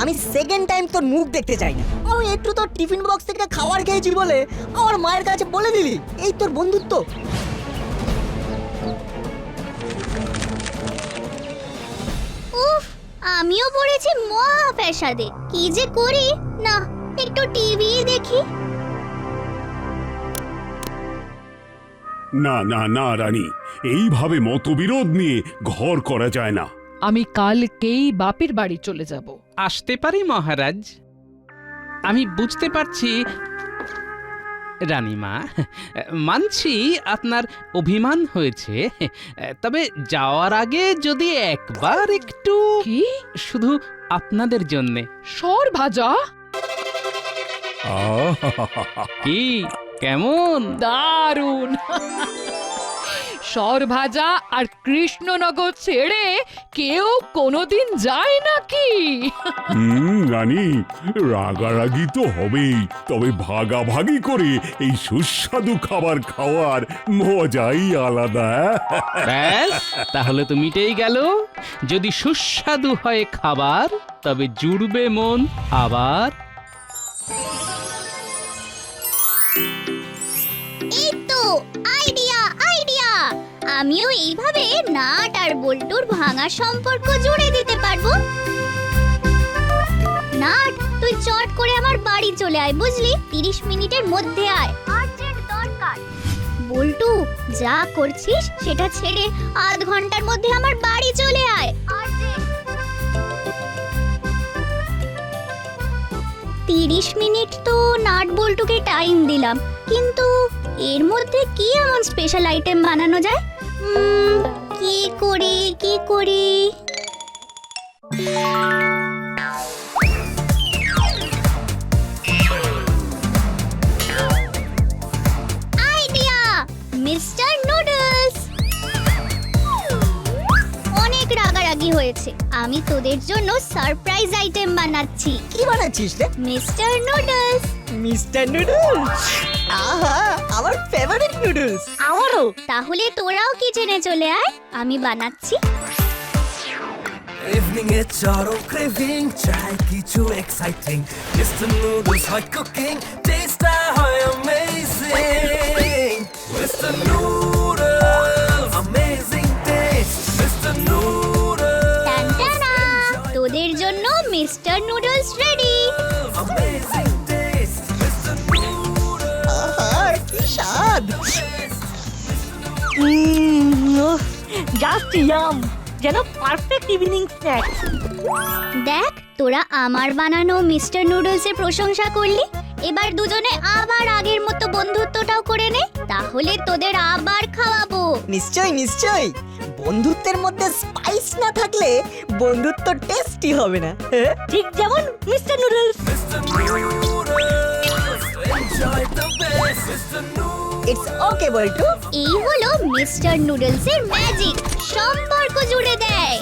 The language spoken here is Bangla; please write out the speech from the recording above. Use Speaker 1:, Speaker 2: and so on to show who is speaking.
Speaker 1: আমি সেকেন্ড টাইম তোর মুখ দেখতে চাই না। আমি একটু তোর টিফিন বক্স থেকে খাবার খেয়েছি বলে আমার মায়ের কাছে বলে দিলি। এই তোর বন্ধুত্ব।
Speaker 2: উফ আমিও পড়েছি মহা পেশাদে কি যে করি? না একটু টিভি দেখি।
Speaker 3: না না না রানী। এইভাবে মতবিরোধ নিয়ে ঘর করা যায় না।
Speaker 4: আমি কালকেই বাপের বাড়ি চলে যাব।
Speaker 5: আসতে পারি মহারাজ? আমি বুঝতে পারছি রানীমা মানছি আপনার অভিমান হয়েছে তবে যাওয়ার আগে যদি একবার একটু
Speaker 4: কি?
Speaker 5: শুধু আপনাদের জন্যে।
Speaker 4: সর ভাজা।
Speaker 5: কি? কেমন?
Speaker 4: দারুণ। সর ভাজা আর কৃষ্ণনগর ছেড়ে কেউ কোনোদিন যায় নাকি?
Speaker 3: হুম রানী রাগারাগি তো হবেই তবে ভাগাভাগি করে এই সুস্বাদু খাবার খাওয়ার মজাই আলাদা।
Speaker 5: ব্যাস তাহলে তো মিটেই গেল। যদি সুস্বাদু হয় খাবার তবে জুড়বে মন আবার।
Speaker 2: আমিও এইভাবে নাট আর বল্টুর ভাঙা সম্পর্ক জুড়ে দিতে পারব। নাট তুই চট করে আমার বাড়ি চলে আয় বুঝলি? তিরিশ মিনিটের মধ্যে আয়। আর্জেন্ট দরকার। বল্টু যা করছিস সেটা ছেড়ে আধ ঘণ্টার মধ্যে আমার বাড়ি চলে আয়। তিরিশ মিনিট তো নাট বল্টুকে টাইম দিলাম কিন্তু এর মধ্যে কি এমন স্পেশাল আইটেম বানানো যায়? কি করি কি করি? Idea Mister Noodles. অনেক রাগারাগি হয়েছে। আমি তোদের জন্য সারপ্রাইজ আইটেম বানাচ্ছি।
Speaker 1: কি বানাচ্ছিস রে?
Speaker 2: Mister Noodles.
Speaker 1: Mister Noodles. আহা আমার ফেভারিট নুডলস। আমারও।
Speaker 2: তাহলে তোরাও কিচেনে চলে আয়? আমি বানাচ্ছি।
Speaker 6: ইভিনিং এ চরম ক্রেভিং চাই কিছু এক্সাইটিং মিস্টার নুডলস হয় কুকিং টেস্টটা হয় amazing mister noodles
Speaker 7: just yum যেন পারফেক্ট ইভিনিং স্ন্যাক্স
Speaker 2: দেখ তোরা আমার বানানো মিস্টার নুডলসের প্রশংসা করলি। এবার দুজনে আবার আগের মতো বন্ধুত্বটাও করে নে তাহলে তোদের আবার খাওয়াবো।
Speaker 1: নিশ্চয় নিশ্চয় বন্ধুত্বের মধ্যে স্পাইস না থাকলে বন্ধুত্ব টেস্টি হবে না। হ্যাঁ?
Speaker 7: ঠিক যেমন Mister Noodles.
Speaker 1: It's okay Boltu
Speaker 2: এই হলো মিস্টার নুডলসের ম্যাজিক সম্পর্ক জুড়ে দেয়।